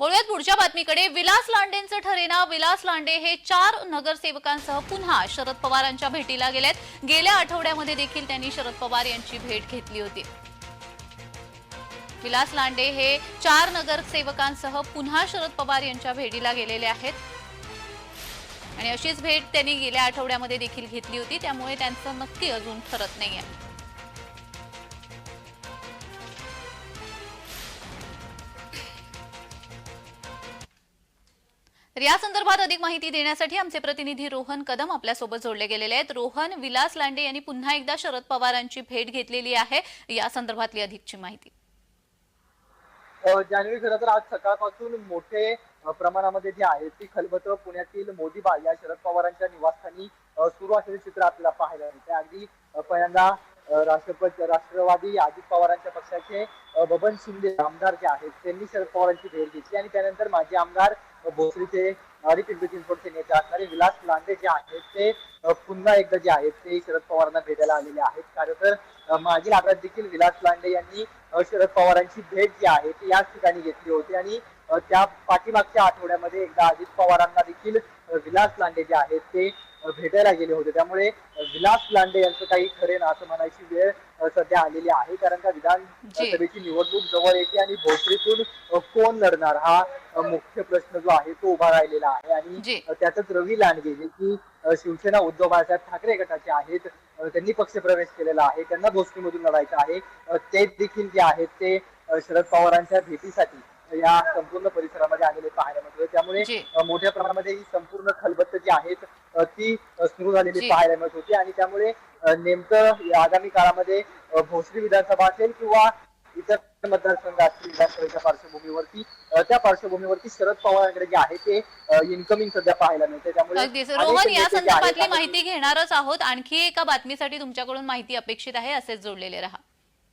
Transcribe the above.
वळूयात पुढच्या बातमीकडे. विलास लांडेंचं ठरेना. विलास लांडे हे चार नगरसेवकांसह पुन्हा शरद पवारांच्या भेटीला गेलेत. गेल्या आठवड्यामध्ये देखील त्यांनी शरद पवार यांची भेट घेतली होती. विलास लांडे हे चार नगरसेवकांसह पुन्हा शरद पवार यांच्या भेटीला गेलेले आहेत. आणि अशीच भेट त्यांनी गेल्या आठवड्यामध्ये देखील घेतली होती. त्यामुळे त्यांचं नक्की अजून ठरत नाही आहे तर या संदर्भात अधिक माहिती देण्यासाठी आमचे प्रतिनिधी रोहन कदम आपल्यासोबत जोडले गेलेले आहेत. रोहन विलास लांडे यांनी पुन्हा एकदा शरद पवारांची भेट घेतलेली आहे. या संदर्भातली अधिकची माहिती. अ, जान्हवी खरं तर आज सकाळपासून मोठे प्रमाणामध्ये जे आहे ती खलबत पुण्यातील मोदीबा या शरद पवारांच्या निवासस्थानी सुरू असलेले चित्र आपल्याला पाहायला मिळते अगदी पहिल्यांदा राष्ट्रपती राष्ट्रवादी अजित पवारांच्या पक्षाचे बबन शिंदे आमदार जे आहेत त्यांनी शरद पवारांची भेट घेतली आणि त्यानंतर माजी आमदार भोसरीचे रिपीट चिंचवडचे नेते असणारे विलास लांडे जे आहेत ते पुन्हा एकदा जे आहेत ते शरद पवारांना भेटायला आलेले आहेत. कारण तर मागील आठवड्यात देखील विलास लांडे यांनी शरद पवारांची भेट जी आहे ती याच ठिकाणी घेतली होती. आणि त्या पाठीमागच्या आठवड्यामध्ये एकदा अजित पवारांना देखील विलास लांडे जे आहेत ते भेटायला गेले होते. त्यामुळे विलास लांडे यांचं काही खरे ना असं म्हणायची वेळ सध्या आलेली आहे. कारण का विधानसभेची निवडणूक जवळ येते आणि भोसरीतून कोण लढणार हा मुख्य प्रश्न जो आहे तो उभा राहिलेला आहे. आणि त्यातच रवी लांडगे जे की शिवसेना उद्धव बाळासाहेब ठाकरे गटाचे आहेत त्यांनी पक्षप्रवेश केलेला आहे. त्यांना भोसरीमधून लढायचं आहे. ते देखील जे आहेत ते शरद पवारांच्या भेटीसाठी या संपूर्ण परिसरामध्ये आलेले पाहायला मिळतोय. त्यामुळे मोठ्या प्रमाणामध्ये ही संपूर्ण खलबत्त जी आहेत अ, ती सुरू झालेली जी. पाहायला मिळत होती आणि त्यामुळे अ, नेमकं आगामी काळामध्ये अ, भोसरी विधानसभा असेल किंवा इतर मतदारसंघ असतील विधानसभेच्या पार्श्वभूमीवरती अ, त्या पार्श्वभूमीवरती शरद पवारांकडे जे आहे ते इन्कमिंग सध्या पाहायला मिळते त्यामुळे अगदीच. अनेक रोहन या नेते जे आहेत, संदर्भातली माहिती घेणारच आहोत. आणखी एका बातमीसाठी तुमच्याकडून माहिती अपेक्षित आहे. असेच जोडलेले रहा.